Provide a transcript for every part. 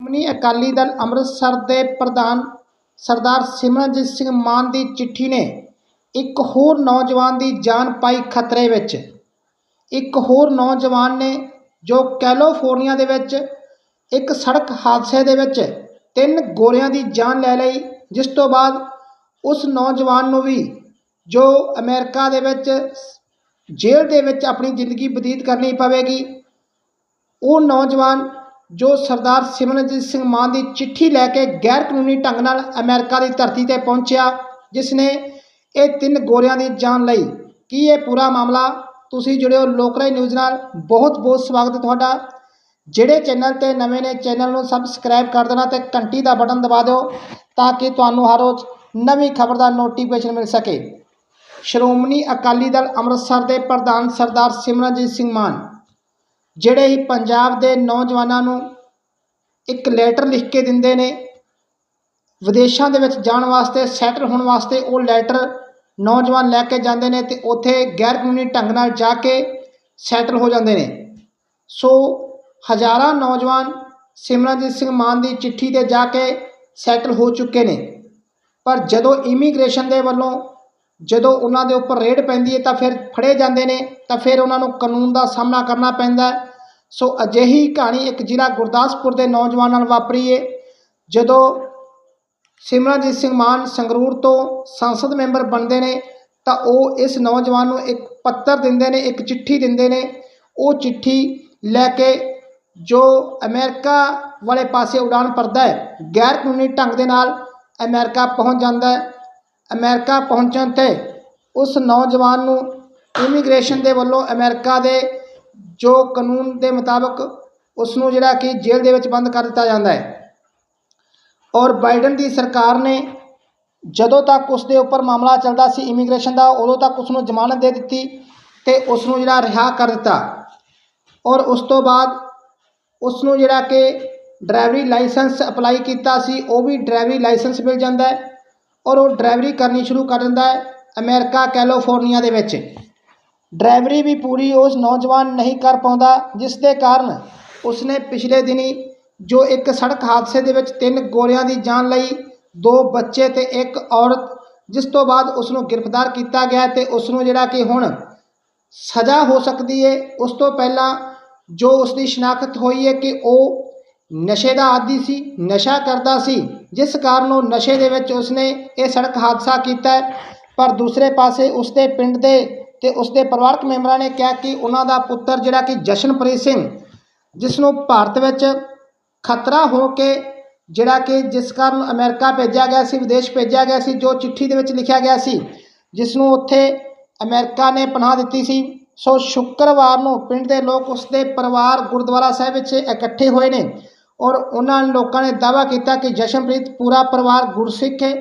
ਸ਼੍ਰੋਮਣੀ ਅਕਾਲੀ ਦਲ ਅੰਮ੍ਰਿਤਸਰ ਦੇ ਪ੍ਰਧਾਨ ਸਰਦਾਰ ਸਿਮਰਨਜੀਤ ਸਿੰਘ ਮਾਨ ਦੀ ਚਿੱਠੀ ਨੇ ਇੱਕ ਹੋਰ ਨੌਜਵਾਨ ਦੀ ਜਾਨ ਪਾਈ ਖਤਰੇ ਵਿੱਚ। ਇੱਕ ਹੋਰ ਨੌਜਵਾਨ ਨੇ ਜੋ ਕੈਲੀਫੋਰਨੀਆ ਦੇ ਵਿੱਚ ਇੱਕ ਸੜਕ ਹਾਦਸੇ ਦੇ ਵਿੱਚ ਤਿੰਨ ਗੋਰਿਆਂ ਦੀ ਜਾਨ ਲੈ ਲਈ, ਜਿਸ ਤੋਂ ਬਾਅਦ ਉਸ ਨੌਜਵਾਨ ਨੂੰ ਵੀ ਜੋ ਅਮਰੀਕਾ ਦੇ ਵਿੱਚ ਜੇਲ੍ਹ ਦੇ ਵਿੱਚ ਆਪਣੀ ਜ਼ਿੰਦਗੀ ਬਤੀਤ ਕਰਨੀ ਪਵੇਗੀ, ਉਹ ਨੌਜਵਾਨ ਜੋ ਸਰਦਾਰ ਸਿਮਰਨਜੀਤ ਸਿੰਘ ਮਾਨ ਦੀ ਚਿੱਠੀ ਲੈ ਕੇ ਗੈਰ ਕਾਨੂੰਨੀ ਢੰਗ ਨਾਲ ਅਮਰੀਕਾ ਦੀ ਧਰਤੀ ਤੇ ਪਹੁੰਚਿਆ, ਜਿਸ ਨੇ ਇਹ ਤਿੰਨ ਗੋਰਿਆਂ ਦੀ ਜਾਨ ਲਈ। ਕੀ ਇਹ ਪੂਰਾ ਮਾਮਲਾ? ਤੁਸੀਂ ਜੁੜਿਓ ਲੋਕਰਾਈ ਨਿਊਜ਼ ਨਾਲ। ਬਹੁਤ ਬਹੁਤ ਸਵਾਗਤ ਹੈ ਤੁਹਾਡਾ। ਜਿਹੜੇ ਚੈਨਲ ਤੇ ਨਵੇਂ ਨੇ, ਚੈਨਲ ਨੂੰ ਸਬਸਕ੍ਰਾਈਬ ਕਰ ਦੇਣਾ ਤੇ ਘੰਟੀ ਦਾ ਬਟਨ ਦਬਾ ਦਿਓ ਤਾਂ ਕਿ ਤੁਹਾਨੂੰ ਹਰ ਰੋਜ਼ ਨਵੀਂ ਖਬਰ ਦਾ ਨੋਟੀਫਿਕੇਸ਼ਨ ਮਿਲ ਸਕੇ। ਸ਼੍ਰੋਮਣੀ ਅਕਾਲੀ ਦਲ ਅੰਮ੍ਰਿਤਸਰ ਦੇ ਪ੍ਰਧਾਨ ਸਰਦਾਰ ਸਿਮਰਨਜੀਤ ਸਿੰਘ ਮਾਨ ਜਿਹੜੇ ਹੀ ਪੰਜਾਬ ਦੇ ਨੌਜਵਾਨਾਂ ਨੂੰ ਇੱਕ ਲੈਟਰ ਲਿਖ ਕੇ ਦਿੰਦੇ ਨੇ, ਵਿਦੇਸ਼ਾਂ ਦੇ ਵਿੱਚ ਜਾਣ ਵਾਸਤੇ ਸੈਟਲ ਹੋਣ ਵਾਸਤੇ ਉਹ ਲੈਟਰ ਨੌਜਵਾਨ ਲੈ ਕੇ ਜਾਂਦੇ ਨੇ ਤੇ ਉੱਥੇ ਗੈਰ ਕਾਨੂੰਨੀ ਢੰਗ ਨਾਲ ਜਾ ਕੇ ਸੈਟਲ ਹੋ ਜਾਂਦੇ ਨੇ। ਸੋ ਹਜ਼ਾਰਾਂ ਨੌਜਵਾਨ ਸਿਮਰਨਜੀਤ ਸਿੰਘ ਮਾਨ ਦੀ ਚਿੱਠੀ ਤੇ ਜਾ ਕੇ ਸੈਟਲ ਹੋ ਚੁੱਕੇ ਨੇ। ਪਰ ਜਦੋਂ ਇਮੀਗ੍ਰੇਸ਼ਨ ਦੇ ਵੱਲੋਂ ਜਦੋਂ ਉਹਨਾਂ ਦੇ ਉੱਪਰ ਰੇਡ ਪੈਂਦੀ ਹੈ ਤਾਂ ਫਿਰ ਫੜੇ ਜਾਂਦੇ ਨੇ, ਤਾਂ ਫਿਰ ਉਹਨਾਂ ਨੂੰ ਕਾਨੂੰਨ ਦਾ ਸਾਹਮਣਾ ਕਰਨਾ ਪੈਂਦਾ ਸੋ ਅਜਿਹੀ ਕਹਾਣੀ ਇੱਕ ਜ਼ਿਲ੍ਹਾ ਗੁਰਦਾਸਪੁਰ ਦੇ ਨੌਜਵਾਨ ਨਾਲ ਵਾਪਰੀ ਹੈ ਜਦੋਂ ਸਿਮਰਨਜੀਤ ਸਿੰਘ ਮਾਨ ਸੰਗਰੂਰ ਤੋਂ ਸੰਸਦ ਮੈਂਬਰ ਬਣਦੇ ਨੇ, ਤਾਂ ਉਹ ਇਸ ਨੌਜਵਾਨ ਨੂੰ ਇੱਕ ਪੱਤਰ ਦਿੰਦੇ ਨੇ, ਇੱਕ ਚਿੱਠੀ ਦਿੰਦੇ ਨੇ। ਉਹ ਚਿੱਠੀ ਲੈ ਕੇ ਜੋ ਅਮਰੀਕਾ ਵਾਲੇ ਪਾਸੇ ਉਡਾਨ ਭਰਦਾ ਹੈ ਗੈਰ ਕਾਨੂੰਨੀ ਢੰਗ ਦੇ ਨਾਲ ਅਮਰੀਕਾ ਪਹੁੰਚ ਜਾਂਦਾ ਹੈ। ਅਮਰੀਕਾ ਪਹੁੰਚਣ ਤੇ ਉਸ ਨੌਜਵਾਨ ਨੂੰ ਇਮੀਗ੍ਰੇਸ਼ਨ ਦੇ ਵੱਲੋਂ ਅਮਰੀਕਾ ਦੇ ਜੋ ਕਾਨੂੰਨ ਦੇ ਮੁਤਾਬਕ ਉਸ ਨੂੰ ਜਿਹੜਾ ਕਿ ਜੇਲ੍ਹ ਦੇ ਵਿੱਚ ਬੰਦ ਕਰ ਦਿੱਤਾ ਜਾਂਦਾ ਹੈ। ਔਰ ਬਾਈਡਨ ਦੀ ਸਰਕਾਰ ਨੇ ਜਦੋਂ ਤੱਕ ਉਸ ਦੇ ਉੱਪਰ ਮਾਮਲਾ ਚੱਲਦਾ ਸੀ ਇਮੀਗ੍ਰੇਸ਼ਨ ਦਾ, ਉਦੋਂ ਤੱਕ ਉਸ ਨੂੰ ਜ਼ਮਾਨਤ ਦੇ ਦਿੱਤੀ ਤੇ ਉਸ ਨੂੰ ਜਿਹੜਾ ਰਿਹਾ ਕਰ ਦਿੱਤਾ। ਔਰ ਉਸ ਤੋਂ ਬਾਅਦ ਉਸ ਨੂੰ ਜਿਹੜਾ ਕਿ ਡਰਾਈਵਰੀ ਲਾਇਸੈਂਸ ਅਪਲਾਈ ਕੀਤਾ ਸੀ, ਉਹ ਵੀ ਡਰਾਈਵਰੀ ਲਾਇਸੈਂਸ ਮਿਲ ਜਾਂਦਾ ਹੈ। ਔਰ ਉਹ ਡਰਾਈਵਰੀ ਕਰਨੀ ਸ਼ੁਰੂ ਕਰ ਦਿੰਦਾ ਹੈ ਅਮਰੀਕਾ, ਕੈਲੀਫੋਰਨੀਆ ਦੇ ਵਿੱਚ। ਡਰਾਈਵਰੀ ਵੀ ਪੂਰੀ ਉਸ ਨੌਜਵਾਨ ਨਹੀਂ ਕਰ ਪਾਉਂਦਾ, ਜਿਸ ਦੇ ਕਾਰਨ ਉਸਨੇ ਪਿਛਲੇ ਦਿਨੀ ਜੋ ਇੱਕ ਸੜਕ ਹਾਦਸੇ ਦੇ ਵਿੱਚ ਤਿੰਨ ਗੋਰਿਆਂ ਦੀ ਜਾਨ ਲਈ ਦੋ ਬੱਚੇ ਤੇ ਇੱਕ ਔਰਤ, ਜਿਸ ਤੋਂ ਬਾਅਦ ਉਸ ਨੂੰ ਗ੍ਰਿਫਤਾਰ ਕੀਤਾ ਗਿਆ ਤੇ ਉਸ ਨੂੰ ਜਿਹੜਾ ਕਿ ਹੁਣ ਸਜ਼ਾ ਹੋ ਸਕਦੀ ਹੈ ਉਸ ਤੋਂ ਪਹਿਲਾਂ ਜੋ ਉਸ ਦੀ ਸ਼ਨਾਖਤ ਹੋਈ ਹੈ ਕਿ ਉਹ ਨਸ਼ੇ ਦਾ ਆਦੀ ਸੀ, ਨਸ਼ਾ ਕਰਦਾ ਸੀ, ਜਿਸ ਕਾਰਨ ਉਹ ਨਸ਼ੇ ਦੇ ਵਿੱਚ ਉਸਨੇ ਇਹ ਸੜਕ ਹਾਦਸਾ ਕੀਤਾ, ਪਰ ਦੂਸਰੇ ਪਾਸੇ ਉਸਦੇ ਪਿੰਡ ਦੇ ਤੇ ਉਸਦੇ ਪਰਿਵਾਰਕ ਮੈਂਬਰਾਂ ਨੇ ਕਿਹਾ ਕਿ ਉਹਨਾਂ ਦਾ ਪੁੱਤਰ ਜਿਹੜਾ ਕਿ ਜਸ਼ਨਪ੍ਰੀਤ ਸਿੰਘ ਜਿਸ ਨੂੰ ਭਾਰਤ ਵਿੱਚ ਖਤਰਾ ਹੋ ਕੇ ਜਿਹੜਾ ਕਿ ਜਿਸ ਕਾਰਨ ਅਮਰੀਕਾ ਭੇਜਿਆ ਗਿਆ ਸੀ, ਵਿਦੇਸ਼ ਭੇਜਿਆ ਗਿਆ ਸੀ, ਜੋ ਚਿੱਠੀ ਦੇ ਵਿੱਚ ਲਿਖਿਆ ਗਿਆ ਸੀ ਜਿਸ ਨੂੰ ਉੱਥੇ ਅਮਰੀਕਾ ਨੇ ਪਨਾਹ ਦਿੱਤੀ ਸੀ। ਸੋ ਸ਼ੁੱਕਰਵਾਰ ਨੂੰ ਪਿੰਡ ਦੇ ਲੋਕ ਉਸਦੇ ਪਰਿਵਾਰ ਗੁਰਦੁਆਰਾ ਸਾਹਿਬ ਵਿੱਚ ਇਕੱਠੇ ਹੋਏ ਨੇ ਔਰ ਉਹਨਾਂ ਲੋਕਾਂ ਨੇ ਦਾਅਵਾ ਕੀਤਾ ਕਿ ਜਸ਼ਨਪ੍ਰੀਤ ਪੂਰਾ ਪਰਿਵਾਰ ਗੁਰਸਿੱਖ ਹੈ।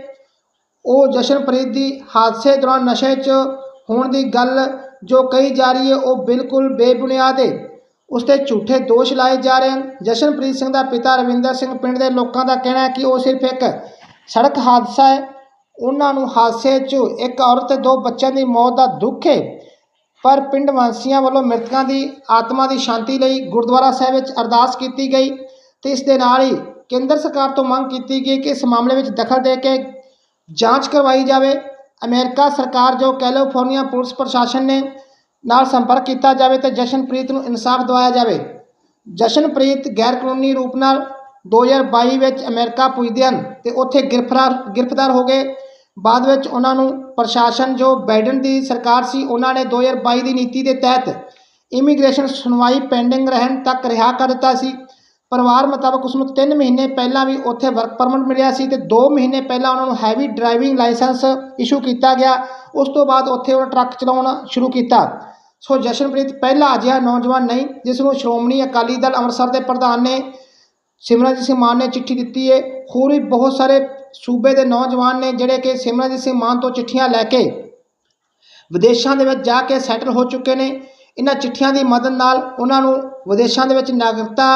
ਉਹ ਜਸ਼ਨਪ੍ਰੀਤ ਦੀ ਹਾਦਸੇ ਦੌਰਾਨ ਨਸ਼ੇ 'ਚ ਹੋਣ ਦੀ ਗੱਲ ਜੋ ਕਹੀ ਜਾ ਰਹੀ ਹੈ, ਉਹ ਬਿਲਕੁਲ ਬੇਬੁਨਿਆਦ ਹੈ। ਉਸ 'ਤੇ ਝੂਠੇ ਦੋਸ਼ ਲਾਏ ਜਾ ਰਹੇ ਹਨ। ਜਸ਼ਨਪ੍ਰੀਤ ਸਿੰਘ ਦਾ ਪਿਤਾ ਰਵਿੰਦਰ ਸਿੰਘ ਪਿੰਡ ਦੇ ਲੋਕਾਂ ਦਾ ਕਹਿਣਾ ਹੈ ਕਿ ਉਹ ਸਿਰਫ ਇੱਕ ਸੜਕ ਹਾਦਸਾ ਹੈ। ਉਹਨਾਂ ਨੂੰ ਹਾਦਸੇ 'ਚ ਇੱਕ ਔਰਤ ਤੇ ਦੋ ਬੱਚਿਆਂ ਦੀ ਮੌਤ ਦਾ ਦੁੱਖ ਹੈ। ਪਰ ਪਿੰਡ ਵਾਸੀਆਂ ਵੱਲੋਂ ਮ੍ਰਿਤਕਾਂ ਦੀ ਆਤਮਾ ਦੀ ਸ਼ਾਂਤੀ ਲਈ ਗੁਰਦੁਆਰਾ ਸਾਹਿਬ ਵਿੱਚ ਅਰਦਾਸ ਕੀਤੀ ਗਈ ਤੇ ਇਸ ਦੇ ਨਾਲ ਹੀ ਕੇਂਦਰ ਸਰਕਾਰ ਤੋਂ ਮੰਗ ਕੀਤੀ ਗਈ ਕਿ ਇਸ ਮਾਮਲੇ ਵਿੱਚ ਦਖਲ ਦੇ ਕੇ ਜਾਂਚ ਕਰਵਾਈ ਜਾਵੇ। ਅਮਰੀਕਾ ਸਰਕਾਰ ਜੋ ਕੈਲੀਫੋਰਨੀਆ ਪੁਲਿਸ ਪ੍ਰਸ਼ਾਸਨ ਨੇ ਨਾਲ ਸੰਪਰਕ ਕੀਤਾ ਜਾਵੇ ਤੇ ਜਸ਼ਨਪ੍ਰੀਤ ਨੂੰ ਇਨਸਾਫ ਦਿਵਾਇਆ ਜਾਵੇ। ਜਸ਼ਨਪ੍ਰੀਤ ਗੈਰ ਕਾਨੂੰਨੀ ਰੂਪ ਨਾਲ 2022 ਵਿੱਚ ਅਮਰੀਕਾ ਪੁੱਜਦੇ ਹਨ ਤੇ ਉੱਥੇ ਗ੍ਰਿਫਤਾਰ ਗ੍ਰਿਫਤਾਰ ਹੋ ਗਏ। ਬਾਅਦ ਵਿੱਚ ਉਹਨਾਂ ਨੂੰ ਪ੍ਰਸ਼ਾਸਨ ਜੋ ਬਾਈਡਨ ਦੀ ਸਰਕਾਰ ਸੀ, ਉਹਨਾਂ ਨੇ 2022 ਦੀ ਨੀਤੀ ਦੇ ਤਹਿਤ ਇਮੀਗ੍ਰੇਸ਼ਨ ਸੁਣਵਾਈ ਪੈਂਡਿੰਗ ਰਹਿਣ ਤੱਕ ਰਿਹਾ ਕਰ ਦਿੱਤਾ ਸੀ। ਪਰਿਵਾਰ ਮੁਤਾਬਕ ਉਸ ਨੂੰ 3 ਮਹੀਨੇ ਪਹਿਲਾਂ ਵੀ ਉੱਥੇ ਵਰਕ ਪਰਮਿਟ ਮਿਲਿਆ ਸੀ ਤੇ 2 ਮਹੀਨੇ ਪਹਿਲਾਂ ਉਹਨਾਂ ਨੂੰ ਹੈਵੀ ਡਰਾਈਵਿੰਗ ਲਾਇਸੈਂਸ ਇਸ਼ੂ ਕੀਤਾ ਗਿਆ। ਉਸ ਤੋਂ ਬਾਅਦ ਉੱਥੇ ਉਹ ਟਰੱਕ ਚਲਾਉਣਾ ਸ਼ੁਰੂ ਕੀਤਾ। ਸੋ ਜਸ਼ਨਪ੍ਰੀਤ ਪਹਿਲਾ ਅਜਿਹਾ ਨੌਜਵਾਨ ਨਹੀਂ, ਜਿਸ ਨੂੰ ਸ਼੍ਰੋਮਣੀ ਅਕਾਲੀ ਦਲ ਅੰਮ੍ਰਿਤਸਰ ਦੇ ਪ੍ਰਧਾਨ ਨੇ ਸਿਮਰਨਜੀਤ ਸਿੰਘ ਮਾਨ ਨੇ ਚਿੱਠੀ ਦਿੱਤੀ ਹੈ ਹੋਰ ਵੀ ਬਹੁਤ ਸਾਰੇ ਸੂਬੇ ਦੇ ਨੌਜਵਾਨ ਨੇ ਜਿਹੜੇ ਕਿ ਸਿਮਰਨਜੀਤ ਸਿੰਘ ਮਾਨ ਤੋਂ ਚਿੱਠੀਆਂ ਲੈ ਕੇ ਵਿਦੇਸ਼ਾਂ ਦੇ ਵਿੱਚ ਜਾ ਕੇ ਸੈਟਲ ਹੋ ਚੁੱਕੇ ਨੇ। ਇਹਨਾਂ ਚਿੱਠੀਆਂ ਦੀ ਮਦਦ ਨਾਲ ਉਹਨਾਂ ਨੂੰ ਵਿਦੇਸ਼ਾਂ ਦੇ ਵਿੱਚ ਨਾਗਰਿਕਤਾ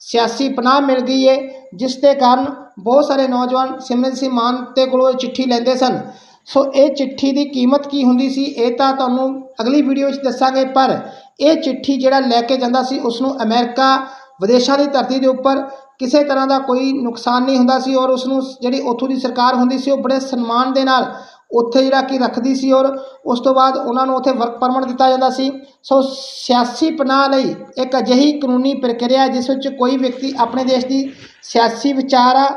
ਸਿਆਸੀ ਪਨਾਹ ਮਿਲ ਗਈ ਹੈ ਜਿਸ ਦੇ ਕਾਰਨ ਬਹੁਤ ਸਾਰੇ ਨੌਜਵਾਨ ਸਿਮਰਨ ਸਿੰਘ ਮਾਨ ਤੇ ਕੋਲੋਂ ਇਹ ਚਿੱਠੀ ਲੈਂਦੇ ਸਨ। ਸੋ ਇਹ ਚਿੱਠੀ ਦੀ ਕੀਮਤ ਕੀ ਹੁੰਦੀ ਸੀ, ਇਹ ਤਾਂ ਤੁਹਾਨੂੰ ਅਗਲੀ ਵੀਡੀਓ ਵਿੱਚ ਦੱਸਾਂਗੇ, ਪਰ ਇਹ ਚਿੱਠੀ ਜਿਹੜਾ ਲੈ ਕੇ ਜਾਂਦਾ ਸੀ ਉਸ ਨੂੰ ਅਮਰੀਕਾ ਵਿਦੇਸ਼ਾਂ ਦੀ ਧਰਤੀ ਦੇ ਉੱਪਰ ਕਿਸੇ ਤਰ੍ਹਾਂ ਦਾ ਕੋਈ ਨੁਕਸਾਨ ਨਹੀਂ ਹੁੰਦਾ ਸੀ ਔਰ ਉਸ ਨੂੰ ਜਿਹੜੀ ਉੱਥੋਂ ਦੀ ਸਰਕਾਰ ਹੁੰਦੀ ਸੀ, ਉਹ ਬੜੇ ਸਨਮਾਨ ਦੇ ਨਾਲ ਉੱਥੇ ਜਿਹੜਾ ਕਿ ਰੱਖਦੀ ਸੀ ਔਰ ਉਸ ਤੋਂ ਬਾਅਦ ਉਹਨਾਂ ਨੂੰ ਉੱਥੇ ਵਰਕ ਪਰਮਿਟ ਦਿੱਤਾ ਜਾਂਦਾ ਸੀ। ਸੋ ਸਿਆਸੀ ਪਨਾਹ ਲਈ ਇੱਕ ਅਜਿਹੀ ਕਾਨੂੰਨੀ ਪ੍ਰਕਿਰਿਆ ਜਿਸ ਵਿੱਚ ਕੋਈ ਵਿਅਕਤੀ ਆਪਣੇ ਦੇਸ਼ ਦੀ ਸਿਆਸੀ ਵਿਚਾਰਾ,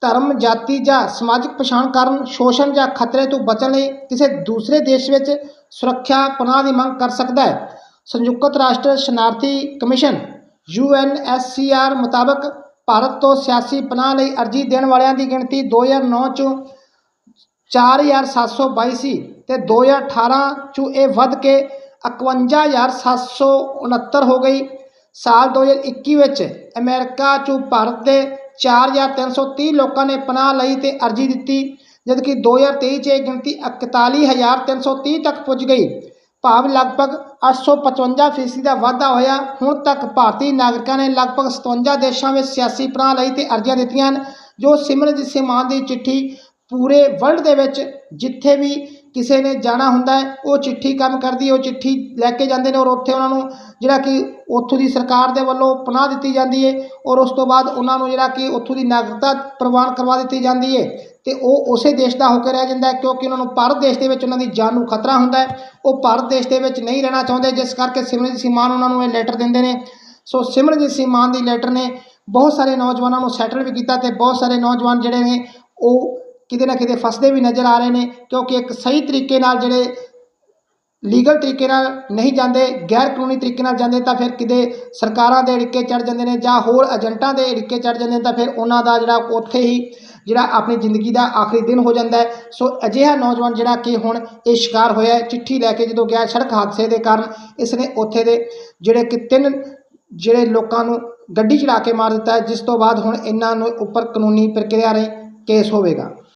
ਧਰਮ, ਜਾਤੀ ਜਾਂ ਸਮਾਜਿਕ ਪਛਾਣ ਕਾਰਨ ਸ਼ੋਸ਼ਣ ਜਾਂ ਖਤਰੇ ਤੋਂ ਬਚਣ ਲਈ ਕਿਸੇ ਦੂਸਰੇ ਦੇਸ਼ ਵਿੱਚ ਸੁਰੱਖਿਆ ਪਨਾਹ ਦੀ ਮੰਗ ਕਰ ਸਕਦਾ ਹੈ। ਸੰਯੁਕਤ ਰਾਸ਼ਟਰ ਸ਼ਨਾਰਥੀ ਕਮਿਸ਼ਨ ਯੂਐਨਐਸਸੀਆਰ ਮੁਤਾਬਕ ਭਾਰਤ ਤੋਂ ਸਿਆਸੀ ਪਨਾਹ ਲਈ ਅਰਜ਼ੀ ਦੇਣ ਵਾਲਿਆਂ ਦੀ ਗਿਣਤੀ 2009 ਚੋਂ 4722 ਸੀ ਤੇ 2018 ਚ ਇਹ ਵੱਧ ਕੇ 51769 ਹੋ ਗਈ। ਸਾਲ 2021 ਵਿੱਚ ਅਮਰੀਕਾ ਚ ਭਾਰਤ ਦੇ 4330 ਲੋਕਾਂ ਨੇ ਪਨਾਹ ਲਈ ਤੇ ਅਰਜ਼ੀ ਦਿੱਤੀ, ਜਦਕਿ 2023 ਚ ਇਹ ਗਿਣਤੀ 41330 ਤੱਕ ਪੁੱਜ ਗਈ। ਭਾਵ ਲਗਭਗ 855 ਫੀਸਦੀ ਦਾ ਵਾਧਾ ਹੋਇਆ। ਹੁਣ ਤੱਕ ਭਾਰਤੀ ਨਾਗਰਿਕਾਂ ਨੇ ਲਗਭਗ 57 ਦੇਸ਼ਾਂ ਵਿੱਚ ਸਿਆਸੀ ਪਨਾਹ ਲਈ ਤੇ ਅਰਜ਼ੀਆਂ ਦਿੱਤੀਆਂ ਹਨ, ਜੋ ਸਿਮਰਨਜੀਤ ਸਿੰਘ ਮਾਨ ਦੀ ਚਿੱਠੀ ਪੂਰੇ ਵਰਲਡ ਦੇ ਵਿੱਚ ਜਿੱਥੇ ਵੀ ਕਿਸੇ ਨੇ ਜਾਣਾ ਹੁੰਦਾ ਉਹ ਚਿੱਠੀ ਕੰਮ ਕਰਦੀ ਹੈ, ਉਹ ਚਿੱਠੀ ਲੈ ਕੇ ਜਾਂਦੇ ਨੇ ਔਰ ਉੱਥੇ ਉਹਨਾਂ ਨੂੰ ਜਿਹੜਾ ਕਿ ਉੱਥੋਂ ਦੀ ਸਰਕਾਰ ਦੇ ਵੱਲੋਂ ਪਨਾਹ ਦਿੱਤੀ ਜਾਂਦੀ ਹੈ ਔਰ ਉਸ ਤੋਂ ਬਾਅਦ ਉਹਨਾਂ ਨੂੰ ਜਿਹੜਾ ਕਿ ਉੱਥੋਂ ਦੀ ਨਾਗਰਿਕਤਾ ਪ੍ਰਵਾਨ ਕਰਵਾ ਦਿੱਤੀ ਜਾਂਦੀ ਹੈ ਤੇ ਉਹ ਉਸੇ ਦੇਸ਼ ਦਾ ਹੋ ਕੇ ਰਹਿ ਜਾਂਦਾ ਕਿਉਂਕਿ ਉਹਨਾਂ ਨੂੰ ਭਾਰਤ ਦੇਸ਼ ਦੇ ਵਿੱਚ ਉਹਨਾਂ ਦੀ ਜਾਨ ਨੂੰ ਖਤਰਾ ਹੁੰਦਾ ਉਹ ਭਾਰਤ ਦੇਸ਼ ਦੇ ਵਿੱਚ ਨਹੀਂ ਰਹਿਣਾ ਚਾਹੁੰਦੇ, ਜਿਸ ਕਰਕੇ ਸਿਮਰਨਜੀਤ ਸਿੰਘ ਮਾਨ ਉਹਨਾਂ ਨੂੰ ਇਹ ਲੈਟਰ ਦਿੰਦੇ ਨੇ। ਸੋ ਸਿਮਰਨਜੀਤ ਸਿੰਘ ਮਾਨ ਦੀ ਲੈਟਰ ਨੇ ਬਹੁਤ ਸਾਰੇ ਨੌਜਵਾਨਾਂ ਨੂੰ ਸੈਟਲ ਵੀ ਕੀਤਾ ਤੇ ਬਹੁਤ ਸਾਰੇ ਨੌਜਵਾਨ ਜਿਹੜੇ ਨੇ ਉਹ ਕਿਤੇ ਨਾ ਕਿਤੇ ਫਸਦੇ ਵੀ ਨਜ਼ਰ ਆ ਰਹੇ ਨੇ, ਕਿਉਂਕਿ ਇੱਕ ਸਹੀ ਤਰੀਕੇ ਨਾਲ ਜਿਹੜੇ ਲੀਗਲ ਤਰੀਕੇ ਨਾਲ ਨਹੀਂ ਜਾਂਦੇ, ਗੈਰ ਕਾਨੂੰਨੀ ਤਰੀਕੇ ਨਾਲ ਜਾਂਦੇ, ਤਾਂ ਫਿਰ ਕਿਤੇ ਸਰਕਾਰਾਂ ਦੇ ਅੜਿੱਕੇ ਚੜ ਜਾਂਦੇ ਨੇ ਜਾਂ ਹੋਰ ਏਜੰਟਾਂ ਦੇ ਅੜਿੱਕੇ ਚੜ ਜਾਂਦੇ ਨੇ, ਤਾਂ ਫਿਰ ਉਹਨਾਂ ਦਾ ਜਿਹੜਾ ਉੱਥੇ ਹੀ ਜਿਹੜਾ ਆਪਣੀ ਜ਼ਿੰਦਗੀ ਦਾ ਆਖਰੀ ਦਿਨ ਹੋ ਜਾਂਦਾ ਸੋ ਅਜਿਹਾ ਨੌਜਵਾਨ ਜਿਹੜਾ ਕਿ ਹੁਣ ਇਹ ਸ਼ਿਕਾਰ ਹੋਇਆ ਚਿੱਠੀ ਲੈ ਕੇ ਜਦੋਂ ਗਿਆ ਸੜਕ ਹਾਦਸੇ ਦੇ ਕਾਰਨ, ਇਸ ਨੇ ਉੱਥੇ ਦੇ ਜਿਹੜੇ ਕਿ ਤਿੰਨ ਜਿਹੜੇ ਲੋਕਾਂ ਨੂੰ ਗੱਡੀ ਚੜਾ ਕੇ ਮਾਰ ਦਿੱਤਾ ਜਿਸ ਤੋਂ ਬਾਅਦ ਹੁਣ ਇਹਨਾਂ ਨੂੰ ਉੱਪਰ ਕਾਨੂੰਨੀ ਪ੍ਰਕਿਰਿਆ ਰਾਹੀਂ ਕੇਸ ਹੋਵੇਗਾ।